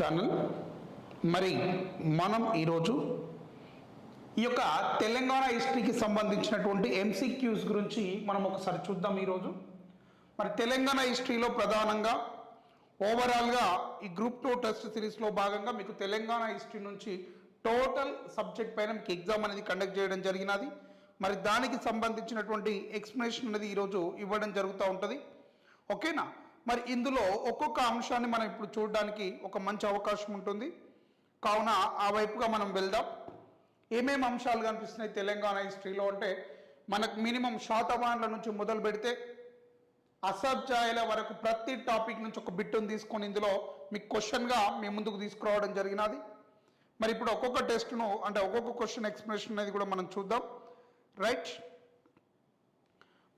Channel. మరి మనం ఈరోజు ఈ యొక్క తెలంగాణ హిస్టరీకి సంబంధించినటువంటి ఎంసీక్యూస్ గురించి మనం ఒకసారి చూద్దాం ఈరోజు. మరి తెలంగాణ హిస్టరీలో ప్రధానంగా ఓవరాల్గా ఈ గ్రూప్ టూ టెస్ట్ సిరీస్లో భాగంగా మీకు తెలంగాణ హిస్టరీ నుంచి టోటల్ సబ్జెక్ట్ పైన మీకు ఎగ్జామ్ అనేది కండక్ట్ చేయడం జరిగినది. మరి దానికి సంబంధించినటువంటి ఎక్స్ప్లెనేషన్ అనేది ఈరోజు ఇవ్వడం జరుగుతూ ఉంటుంది. ఓకేనా? మరి ఇందులో ఒక్కొక్క అంశాన్ని మనం ఇప్పుడు చూడడానికి ఒక మంచి అవకాశం ఉంటుంది. కావున ఆ వైపుగా మనం వెళ్దాం. ఏమేమి అంశాలు కనిపిస్తున్నాయి తెలంగాణ హిస్టరీలో అంటే మనకు మినిమం శాతవాన్ల నుంచి మొదలు పెడితే అసబ్జాయల వరకు ప్రతి టాపిక్ నుంచి ఒక బిట్టును తీసుకొని ఇందులో మీకు క్వశ్చన్గా మీ ముందుకు తీసుకురావడం జరిగినది. మరి ఇప్పుడు ఒక్కొక్క టెస్ట్ను అంటే ఒక్కొక్క క్వశ్చన్ ఎక్స్ప్లెనేషన్ అనేది కూడా మనం చూద్దాం. రైట్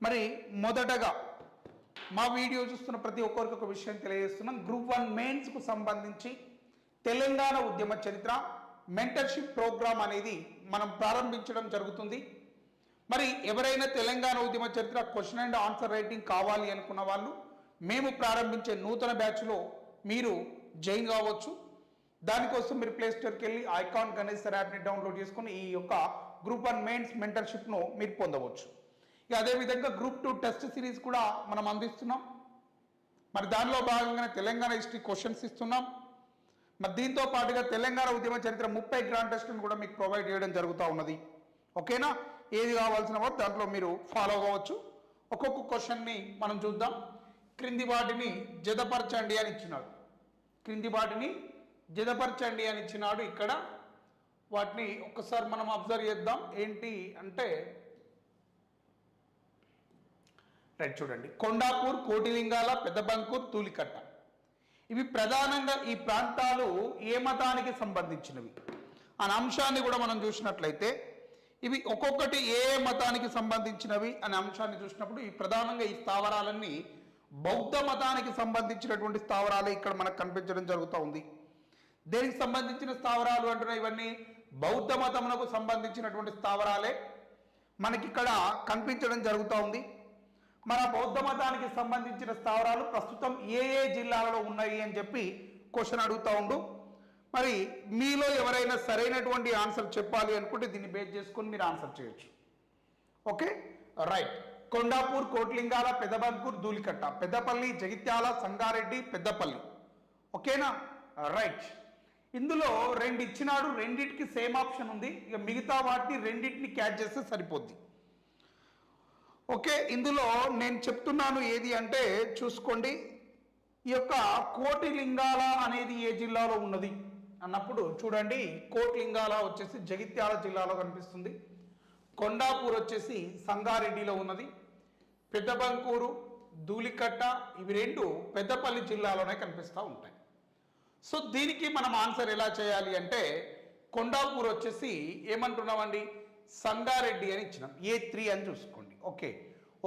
మరి మొదటగా మా వీడియో చూస్తున్న ప్రతి ఒక్కరికి ఒక విషయం తెలియజేస్తున్నాం. గ్రూప్ వన్ మెయిన్స్కు సంబంధించి తెలంగాణ ఉద్యమ చరిత్ర మెంటర్షిప్ ప్రోగ్రామ్ అనేది మనం ప్రారంభించడం జరుగుతుంది. మరి ఎవరైనా తెలంగాణ ఉద్యమ చరిత్ర క్వశ్చన్ అండ్ ఆన్సర్ రైటింగ్ కావాలి అనుకున్న వాళ్ళు మేము ప్రారంభించే నూతన బ్యాచ్లో మీరు జైన్ కావచ్చు. దానికోసం మీరు ప్లే స్టోర్కి వెళ్ళి ఐకాన్ గణేష్ యాప్ని డౌన్లోడ్ చేసుకుని ఈ యొక్క గ్రూప్ వన్ మెయిన్స్ మెంటర్షిప్ను మీరు పొందవచ్చు. ఇక అదేవిధంగా గ్రూప్ టూ టెస్ట్ సిరీస్ కూడా మనం అందిస్తున్నాం. మరి దానిలో భాగంగానే తెలంగాణ హిస్టరీ క్వశ్చన్స్ ఇస్తున్నాం. మరి దీంతో పాటుగా తెలంగాణ ఉద్యమ చరిత్ర ముప్పై గ్రాండ్ టెస్ట్ను కూడా మీకు ప్రొవైడ్ చేయడం జరుగుతూ ఉన్నది. ఓకేనా? ఏది కావాల్సిన వారు దాంట్లో మీరు ఫాలో కావచ్చు ఒక్కొక్క క్వశ్చన్ని మనం చూద్దాం. క్రింది వాటిని జతపరచండి అని ఇచ్చినాడు. క్రింది వాటిని జతపరచండి అని ఇచ్చినాడు ఇక్కడ. వాటిని ఒక్కసారి మనం అబ్జర్వ్ చేద్దాం. ఏంటి అంటే రైట్ చూడండి. కొండాపూర్ కోటిలింగాల పెద్దబంకూర్ తూలికట్ట. ఇవి ప్రధానంగా ఈ ప్రాంతాలు ఏ మతానికి సంబంధించినవి? అనే అంశాన్ని కూడా మనం చూసినట్లయితే ఇవి ఒక్కొక్కటి ఏ మతానికి సంబంధించినవి అనే అంశాన్ని చూసినప్పుడు ఈ ప్రధానంగా ఈ స్థావరాలన్నీ బౌద్ధ మతానికి సంబంధించినటువంటి స్థావరాలు ఇక్కడ మనకు కనిపించడం జరుగుతూ ఉంది. దేనికి సంబంధించిన స్థావరాలు అంటున్నాయి ఇవన్నీ? బౌద్ధ మతమునకు సంబంధించినటువంటి స్థావరాలే మనకి ఇక్కడ కనిపించడం జరుగుతూ ఉంది. మన బౌద్ధ మతానికి సంబంధించిన స్థావరాలు ప్రస్తుతం ఏ ఏ జిల్లాలలో ఉన్నాయి అని చెప్పి క్వశ్చన్ అడుగుతా ఉండు. మరి మీలో ఎవరైనా సరైనటువంటి ఆన్సర్ చెప్పాలి అనుకుంటే దీన్ని బేస్ చేసుకొని మీరు ఆన్సర్ చేయొచ్చు. ఓకే? రైట్. కొండాపూర్ కోట్లింగాల పెదబంకూర్ ధూళికట్ట పెద్దపల్లి జగిత్యాల సంగారెడ్డి పెద్దపల్లి. ఓకేనా? రైట్. ఇందులో రెండు ఇచ్చినాడు రెండింటికి సేమ్ ఆప్షన్ ఉంది. ఇక మిగతా వాటిని రెండింటిని క్యాచ్ చేస్తే సరిపోద్ది. ఓకే ఇందులో నేను చెప్తున్నాను ఏది అంటే చూసుకోండి ఈ యొక్క కోటిలింగాల అనేది ఏ జిల్లాలో ఉన్నది అన్నప్పుడు చూడండి కోటిలింగాల వచ్చేసి జగిత్యాల జిల్లాలో కనిపిస్తుంది కొండాపూర్ వచ్చేసి సంగారెడ్డిలో ఉన్నది పెద్దబంకూరు ధూళికట్ట ఇవి రెండు పెద్దపల్లి జిల్లాలోనే కనిపిస్తూ ఉంటాయి. సో దీనికి మనం ఆన్సర్ ఎలా చేయాలి అంటే కొండాపూర్ వచ్చేసి ఏమంటున్నామండి? సంగారెడ్డి అని ఇచ్చినాం ఏ త్రీ అని చూసుకో. ఓకే.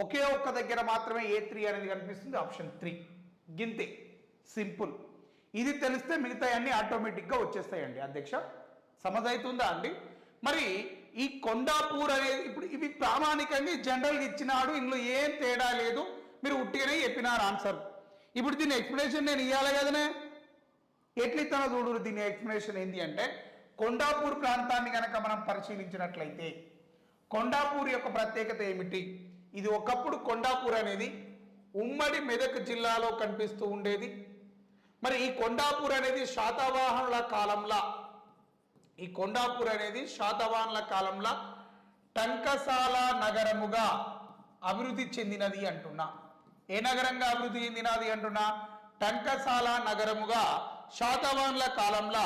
ఒకే ఒక్క దగ్గర మాత్రమే ఏ త్రీ అనేది కనిపిస్తుంది? Option three. గింతే. సింపుల్. ఇది తెలిస్తే మిగతా అన్నీ ఆటోమేటిక్గా వచ్చేస్తాయండి. అధ్యక్ష సమజైతుందా అండి? మరి ఈ కొండాపూర్ అనేది ఇప్పుడు ఇవి ప్రామాణికంగా జనరల్గా ఇచ్చినాడు. ఇందులో ఏం తేడా లేదు. మీరు ఉట్టిగానే చెప్పినారు ఆన్సర్. ఇప్పుడు దీని ఎక్స్ప్లెనేషన్ నేను ఇవ్వాలి కదనే? ఎట్లితన చూడు దీని ఎక్స్ప్లెనేషన్ ఏంటి అంటే కొండాపూర్ ప్రాంతాన్ని కనుక మనం పరిశీలించినట్లయితే కొండాపూర్ యొక్క ప్రత్యేకత ఏమిటి? ఇది ఒకప్పుడు కొండాపూర్ అనేది ఉమ్మడి మెదక్ జిల్లాలో కనిపిస్తూ ఉండేది. మరి ఈ కొండాపూర్ అనేది శాతవాహనుల కాలంలో ఈ కొండాపూర్ అనేది శాతవాహనుల కాలంలో టంకసాల నగరముగా అభివృద్ధి చెందినది అంటున్నా. ఏ నగరంగా అభివృద్ధి చెందినది అంటున్నా? టంకసాల నగరముగా శాతవాహనుల కాలంలో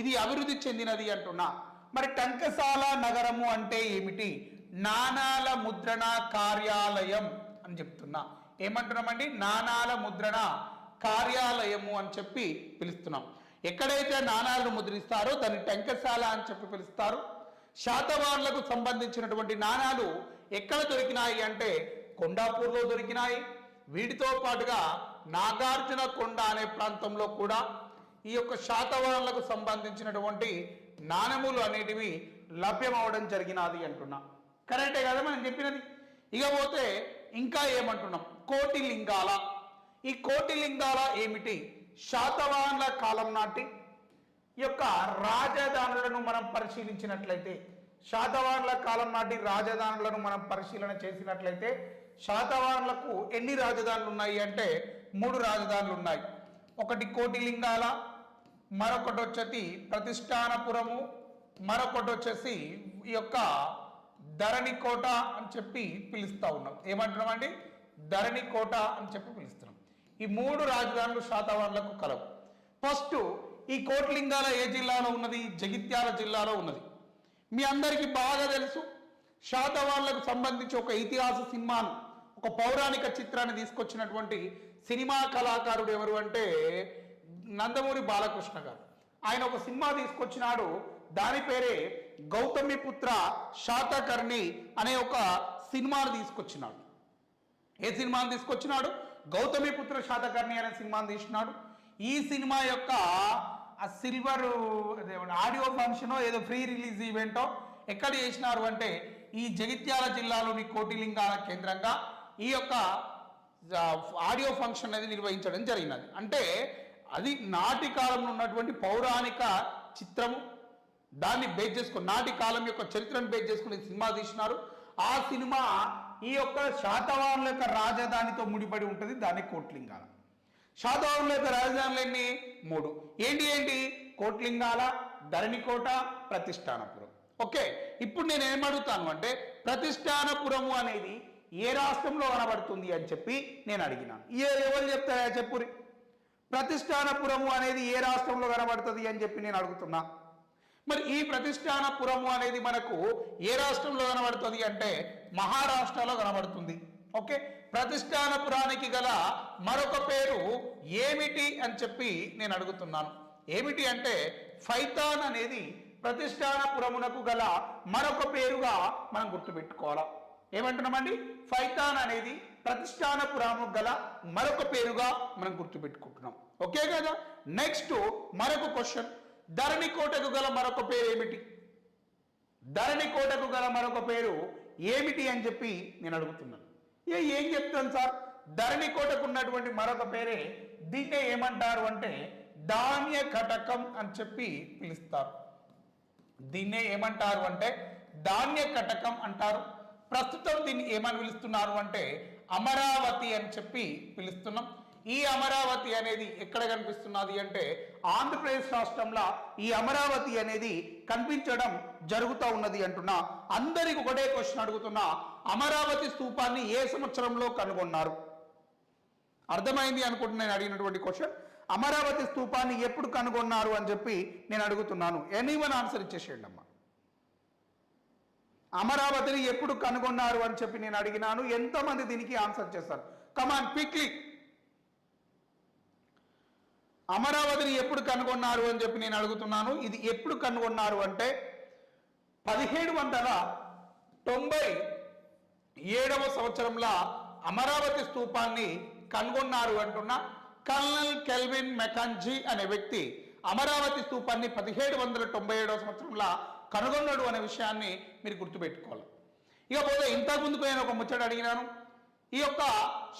ఇది అభివృద్ధి చెందినది అంటున్నా. మరి టంకసాల నగరము అంటే ఏమిటి? నాణాల ముద్రణ కార్యాలయం అని చెప్తున్నా. ఏమంటున్నామండి? నాణాల ముద్రణ కార్యాలయము అని చెప్పి పిలుస్తున్నాం. ఎక్కడైతే నాణాలను ముద్రిస్తారో దాన్ని టంకశాల అని చెప్పి పిలుస్తారు. శాతవాన్లకు సంబంధించినటువంటి నాణాలు ఎక్కడ దొరికినాయి అంటే కొండాపూర్లో దొరికినాయి. వీటితో పాటుగా నాగార్జున కొండ అనే ప్రాంతంలో కూడా ఈ యొక్క శాతవాన్లకు సంబంధించినటువంటి నాణములు అనేటివి లభ్యమవడం జరిగినది అంటున్నా. కరెక్టే కదా మనం చెప్పినది? ఇకపోతే ఇంకా ఏమంటున్నాం? కోటి లింగాల ఈ కోటి లింగాల ఏమిటి? శాతవాహనుల కాలం నాటి ఈ యొక్క రాజధానులను మనం పరిశీలించినట్లయితే శాతవాహనుల కాలం నాటి రాజధానులను మనం పరిశీలన చేసినట్లయితే శాతవాహనులకు ఎన్ని రాజధానులు ఉన్నాయి అంటే మూడు రాజధానులు ఉన్నాయి ఒకటి కోటిలింగాల మరొకటి వచ్చేసి ప్రతిష్టానపురము మరొకటి వచ్చేసి ఈ యొక్క ధరణికోట అని చెప్పి పిలుస్తా ఉన్నాం. ఏమంటున్నామండి? ధరణికోట అని చెప్పి పిలుస్తున్నాం. ఈ మూడు రాజధానులు శాతవాహనులకు కలవు. ఫస్ట్ ఈ కోట్లింగాల ఏ జిల్లాలో ఉన్నది? జగిత్యాల జిల్లాలో ఉన్నది. మీ అందరికీ బాగా తెలుసు శాతవాళ్ళకు సంబంధించి ఒక ఇతిహాస సినిమాను ఒక పౌరాణిక చిత్రాన్ని తీసుకొచ్చినటువంటి సినిమా కళాకారుడు ఎవరు అంటే నందమూరి బాలకృష్ణ గారు. ఆయన ఒక సినిమా తీసుకొచ్చినాడు. దాని పేరే గౌతమిపుత్ర శాతకర్ణి అనే ఒక సినిమాను తీసుకొచ్చినాడు. ఏ సినిమాను తీసుకొచ్చినాడు? గౌతమిపుత్ర శాతకర్ణి అనే సినిమాను తీసినాడు. ఈ సినిమా యొక్క ఆ సిల్వర్ ఆడియో ఫంక్షన్ ఏదో ఫ్రీ రిలీజ్ ఈవెంటో ఎక్కడ చేసినారు అంటే ఈ జగిత్యాల జిల్లాలోని కోటిలింగాల కేంద్రంగా ఈ యొక్క ఆడియో ఫంక్షన్ అనేది నిర్వహించడం జరిగినది. అంటే అది నాటి కాలంలో ఉన్నటువంటి పౌరాణిక చిత్రము. దాన్ని బేస్ చేసుకుని నాటి కాలం యొక్క చరిత్రను బేస్ చేసుకుని సినిమా తీసినారు. ఆ సినిమా ఈ యొక్క శాతవాహనుల యొక్క రాజధానితో ముడిపడి ఉంటుంది దాన్ని కోట్లింగాల. శాతవాహనుల యొక్క రాజధానులు ఎన్ని మూడు. ఏంటి ఏంటి? కోట్లింగాల ధరణికోట ప్రతిష్టానపురం. ఓకే ఇప్పుడు నేను ఏమడుగుతాను అంటే ప్రతిష్టానపురము అనేది ఏ రాష్ట్రంలో కనబడుతుంది అని చెప్పి నేను అడిగినాను. ఏ ఎవరు చెప్తారా చెప్పురి ప్రతిష్టానపురము అనేది ఏ రాష్ట్రంలో కనబడుతుంది అని చెప్పి నేను అడుగుతున్నా. మరి ఈ ప్రతిష్టానపురము అనేది మనకు ఏ రాష్ట్రంలో కనబడుతుంది అంటే మహారాష్ట్రలో కనబడుతుంది. ఓకే? ప్రతిష్టానపురానికి గల మరొక పేరు ఏమిటి అని చెప్పి నేను అడుగుతున్నాను. ఏమిటి అంటే ఫైతాన్ అనేది ప్రతిష్టానపురమునకు గల మరొక పేరుగా మనం గుర్తుపెట్టుకోవాలి. ఏమంటున్నామండి? ఫైతాన్ అనేది ప్రతిష్టానపురము గల మరొక పేరుగా మనం గుర్తుపెట్టుకుంటున్నాం. ఓకే కదా? నెక్స్ట్ మరొక క్వశ్చన్ ధరణి కోటకు గల మరొక పేరు ఏమిటి? ధరణి కోటకు గల మరొక పేరు ఏమిటి అని చెప్పి నేను అడుగుతున్నాను. ఏ ఏం చెప్తాను సార్? ధరణి కోటకు ఉన్నటువంటి మరొక పేరే దీన్నే ఏమంటారు అంటే ధాన్య కటకం అని చెప్పి పిలుస్తారు. దీన్నే ఏమంటారు అంటే ధాన్య కటకం అంటారు. ప్రస్తుతం దీన్ని ఏమని పిలుస్తున్నారు అంటే అమరావతి అని చెప్పి పిలుస్తున్నాం. ఈ అమరావతి అనేది ఎక్కడ కనిపిస్తున్నది అంటే ఆంధ్రప్రదేశ్ రాష్ట్రంలో ఈ అమరావతి అనేది కనిపించడం జరుగుతూ ఉన్నది అంటున్నా. అందరికి ఒకటే క్వశ్చన్ అడుగుతున్నా. అమరావతి స్థూపాన్ని ఏ సంవత్సరంలో కనుగొన్నారు? అర్థమైంది అనుకుంటున్నా నేను అడిగినటువంటి క్వశ్చన్ అమరావతి స్థూపాన్ని ఎప్పుడు కనుగొన్నారు అని చెప్పి నేను అడుగుతున్నాను. ఎనీవన్ ఆన్సర్ ఇచ్చేసేయండి అమ్మా. అమరావతిని ఎప్పుడు కనుగొన్నారు అని చెప్పి నేను అడిగినాను. ఎంతమంది దీనికి ఆన్సర్ చేస్తారు కమాన్ క్విక్లీ అమరావతిని ఎప్పుడు కనుగొన్నారు అని చెప్పి నేను అడుగుతున్నాను. ఇది ఎప్పుడు కనుగొన్నారు అంటే పదిహేడు వందల తొంభై ఏడవ సంవత్సరంలో అమరావతి స్తూపాన్ని కనుగొన్నారు అంటున్న. కల్నల్ కెల్విన్ మెకాన్జీ అనే వ్యక్తి అమరావతి స్తూపాన్ని పదిహేడు వందల తొంభై ఏడవ సంవత్సరంలో కనుగొన్నాడు అనే విషయాన్ని మీరు గుర్తుపెట్టుకోవాలి. ఇకపోతే ఇంతకుముందుకు నేను ఒక ముచ్చట అడిగినాను. ఈ యొక్క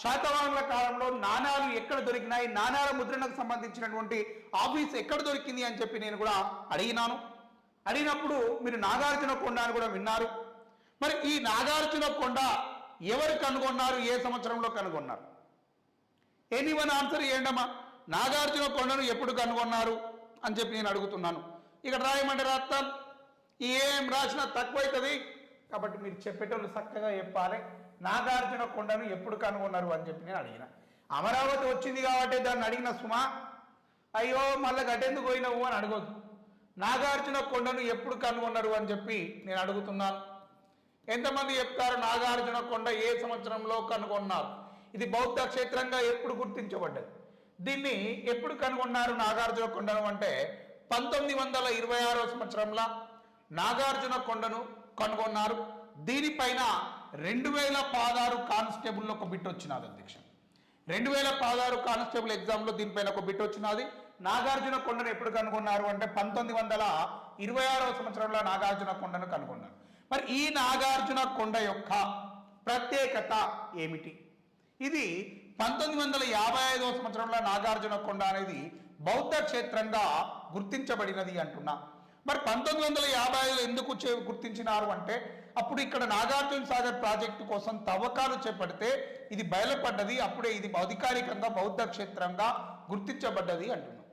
శాతవాహనుల కాలంలో నాణాలు ఎక్కడ దొరికినాయి? నాణాల ముద్రణకు సంబంధించినటువంటి ఆఫీస్ ఎక్కడ దొరికింది అని చెప్పి నేను కూడా అడిగినాను. అడిగినప్పుడు మీరు నాగార్జున కొండ అని కూడా విన్నారు. మరి ఈ నాగార్జున కొండ ఎవరు కనుగొన్నారు? ఏ సంవత్సరంలో కనుగొన్నారు? ఎనీ వన్ ఆన్సర్ ఏంటమ్మా? నాగార్జున కొండను ఎప్పుడు కనుగొన్నారు? అని చెప్పి నేను అడుగుతున్నాను. ఇక్కడ రాయమంటే రాస్తాం. ఏం రాసినా తక్కువైతుంది. కాబట్టి మీరు చెప్పేటోళ్ళు చక్కగా చెప్పాలి. నాగార్జున కొండను ఎప్పుడు కనుగొన్నారు అని చెప్పి నేను అడిగిన. అమరావతి వచ్చింది కాబట్టి దాన్ని అడిగిన సుమా అయ్యో మళ్ళీ గటెందుకు పోయినావు? అని అడగొద్దు. నాగార్జున కొండను ఎప్పుడు కనుగొన్నారు? అని చెప్పి నేను అడుగుతున్నాను ఎంతమంది చెప్తారు నాగార్జున కొండ ఏ సంవత్సరంలో కనుగొన్నారు? ఇది బౌద్ధ క్షేత్రంగా ఎప్పుడు గుర్తించబడ్డది? దీన్ని ఎప్పుడు కనుగొన్నారు నాగార్జున కొండను అంటే పంతొమ్మిది వందల ఇరవై ఆరో సంవత్సరంలో నాగార్జున కొండను కనుగొన్నారు. దీనిపైన రెండు వేల పదహారు కానిస్టేబుల్లో ఒక బిట్ వచ్చినది అధ్యక్ష. రెండు వేల పదహారు కానిస్టేబుల్ ఎగ్జామ్లో దీనిపైన ఒక బిట్ వచ్చినది. నాగార్జున కొండను ఎప్పుడు కనుగొన్నారు అంటే పంతొమ్మిది వందల ఇరవై ఆరవ సంవత్సరంలో నాగార్జున కొండను కనుగొన్నారు. మరి ఈ నాగార్జున కొండ యొక్క ప్రత్యేకత ఏమిటి? ఇది పంతొమ్మిది వందల యాభై ఐదవ సంవత్సరంలో నాగార్జున కొండ అనేది బౌద్ధ క్షేత్రంగా గుర్తించబడినది అంటున్నా. మరి పంతొమ్మిది వందల యాభై ఐదులో ఎందుకు చే- గుర్తించినారు అంటే అప్పుడు ఇక్కడ నాగార్జున సాగర్ ప్రాజెక్టు కోసం తవ్వకాలు చేపడితే ఇది బయలుపడ్డది అప్పుడే ఇది అధికారికంగా బౌద్ధ క్షేత్రంగా గుర్తించబడ్డది అంటున్నాం.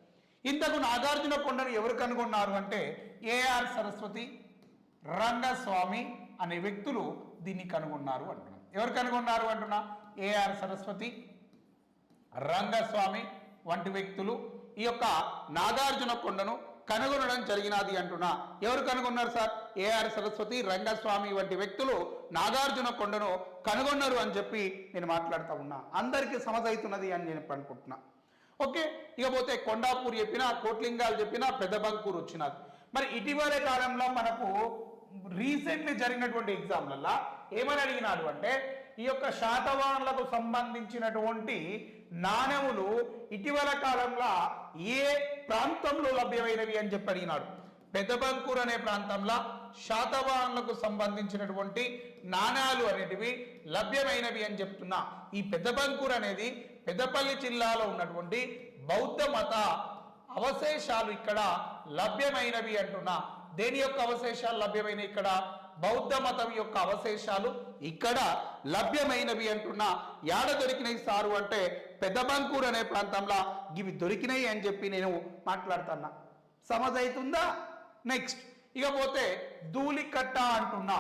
ఇంతకు నాగార్జున కొండను ఎవరు కనుగొన్నారు అంటే ఏఆర్ సరస్వతి రంగస్వామి అనే వ్యక్తులు దీన్ని కనుగొన్నారు అంటున్నాం. ఎవరు కనుగొన్నారు అంటున్నా? ఏఆర్ సరస్వతి రంగస్వామి వంటి వ్యక్తులు. ఈ యొక్క నాగార్జున కొండను కనుగొనడం జరిగినది అంటున్నా. ఎవరు కనుగొన్నారు సార్? ఏఆర్ సరస్వతి రంగస్వామి వంటి వ్యక్తులు నాగార్జున కొండను కనుగొన్నారు అని చెప్పి నేను మాట్లాడుతూ ఉన్నా. అందరికీ సమజైతున్నది అని నేను అనుకుంటున్నా. ఓకే? ఇకపోతే కొండాపూర్ చెప్పినా కోట్లింగాలు చెప్పినా పెద్ద బంకూరు వచ్చినది మరి ఇటీవలే కాలంలో మనకు రీసెంట్లీ జరిగినటువంటి ఎగ్జామ్లల్లో ఏమని అడిగినాడు అంటే ఈ యొక్క శాతవాహనులకు సంబంధించినటువంటి నాణ్యములు ఇటీవల కాలంలో ఏ ప్రాంతంలో లభ్యమైనవి అని చెప్పి అడిగినాడు. పెద్దబంకూర్ అనే ప్రాంతంలో శాతవాహనులకు సంబంధించినటువంటి నాణాలు అనేటివి లభ్యమైనవి అని చెప్తున్నా. ఈ పెద్దబంకూర్ అనేది పెద్దపల్లి జిల్లాలో ఉన్నటువంటి బౌద్ధ మత అవశేషాలు ఇక్కడ లభ్యమైనవి అంటున్నా. దేని యొక్క అవశేషాలు లభ్యమైనవి ఇక్కడ? బౌద్ధ మతం యొక్క అవశేషాలు ఇక్కడ లభ్యమైనవి అంటున్నా. యాడ దొరికినాయి సారు అంటే పెద్దబంకూర్ అనే ప్రాంతంలో ఇవి దొరికినాయి అని చెప్పి నేను మాట్లాడుతున్నా. సమజైతుందా నెక్స్ట్ ఇకపోతే ధూళికట్ట అంటున్నా.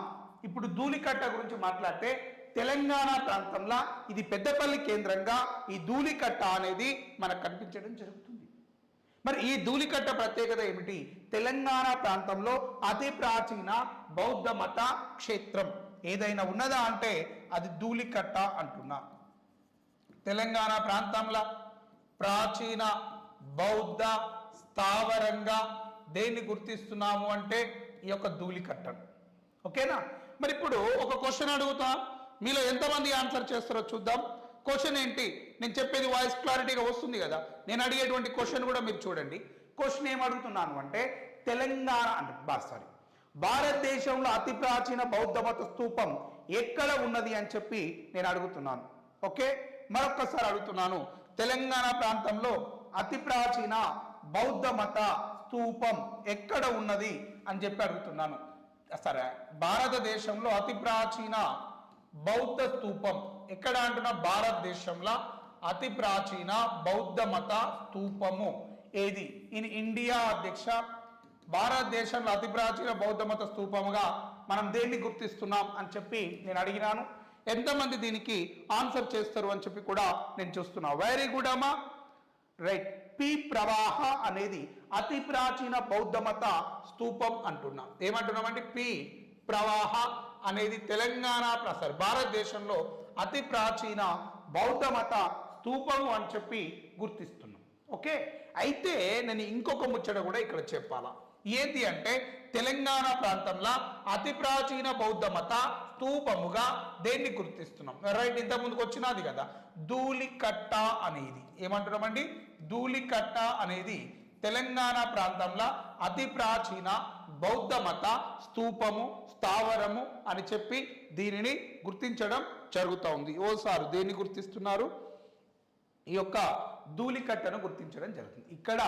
ఇప్పుడు ధూళికట్ట గురించి మాట్లాడితే తెలంగాణ ప్రాంతంలో ఇది పెద్దపల్లి కేంద్రంగా ఈ ధూళికట్ట అనేది మనకు కనిపించడం జరుగుతుంది. మరి ఈ ధూళికట్ట ప్రత్యేకత ఏమిటి? తెలంగాణ ప్రాంతంలో అతి ప్రాచీన బౌద్ధ మత క్షేత్రం ఏదైనా ఉన్నదా అంటే అది ధూళికట్ట అంటున్నా. తెలంగాణ ప్రాంతంలో ప్రాచీన బౌద్ధ స్థావరంగా దేన్ని గుర్తిస్తున్నాము అంటే ఈ యొక్క ధూళికట్టను. ఓకేనా? మరి ఇప్పుడు ఒక క్వశ్చన్ అడుగుతా. మీలో ఎంతమంది ఆన్సర్ చేస్తారో చూద్దాం. క్వశ్చన్ ఏంటి? నేను చెప్పేది వాయిస్ క్లారిటీగా వస్తుంది కదా. నేను అడిగేటువంటి క్వశ్చన్ కూడా మీరు చూడండి. క్వశ్చన్ ఏం అడుగుతున్నాను అంటే తెలంగాణ అంటే సారీ భారతదేశంలో అతి ప్రాచీన బౌద్ధ మత స్థూపం ఎక్కడ ఉన్నది అని చెప్పి నేను అడుగుతున్నాను. ఓకే? మరొక్కసారి అడుగుతున్నాను. తెలంగాణ ప్రాంతంలో అతి ప్రాచీన బౌద్ధ మత స్థూపం ఎక్కడ ఉన్నది అని చెప్పి అడుగుతున్నాను. సరే భారతదేశంలో అతి ప్రాచీన బౌద్ధ స్థూపం ఎక్కడ అంటున్నా? భారతదేశంలో అతి ప్రాచీన బౌద్ధ మత స్తూపము ఏది? ఇన్ ఇండియా అధ్యక్ష భారతదేశంలో అతి ప్రాచీన బౌద్ధ మత స్తూపముగా మనం దేన్ని గుర్తిస్తున్నాం అని చెప్పి నేను అడిగినాను. ఎంతమంది దీనికి ఆన్సర్ చేస్తారు అని చెప్పి కూడా నేను చూస్తున్నా. వెరీ గుడ్ అమ్మా. రైట్ పి ప్రవాహ అనేది అతి ప్రాచీన బౌద్ధ మత స్తూపం అంటున్నాం. ఏమంటున్నామంటే పి ప్రవాహ అనేది తెలంగాణ సారీ భారతదేశంలో అతి ప్రాచీన బౌద్ధ మత స్తూపము అని చెప్పి గుర్తిస్తున్నాం. ఓకే? అయితే నేను ఇంకొక ముచ్చట కూడా ఇక్కడ చెప్పాలా. ఏంటి అంటే తెలంగాణ ప్రాంతంలో అతి ప్రాచీన బౌద్ధ మత స్తూపముగా దేన్ని గుర్తిస్తున్నాం? రైట్ ఇంత ముందుకు వచ్చినది కదా. ధూళికట్ట అనేది. ఏమంటున్నామండి? ధూళికట్ట అనేది తెలంగాణ ప్రాంతంలో అతి ప్రాచీన బౌద్ధ మత స్తూపము స్థావరము అని చెప్పి దీనిని గుర్తించడం జరుగుతూ ఉంది. ఓసారు దేన్ని గుర్తిస్తున్నారు? ఈ యొక్క ధూళికట్టను గుర్తించడం జరుగుతుంది. ఇక్కడ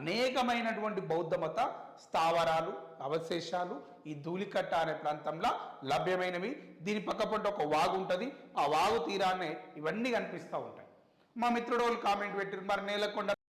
అనేకమైనటువంటి బౌద్ధ మత స్థావరాలు అవశేషాలు ఈ ధూళికట్ట అనే ప్రాంతంలో లభ్యమైనవి. దీని పక్కపంట ఒక వాగు ఉంటుంది. ఆ వాగు తీరాన్నే ఇవన్నీ కనిపిస్తూ ఉంటాయి. మా మిత్రుడు వాళ్ళు కామెంట్ పెట్టారు మరి నేలకొండ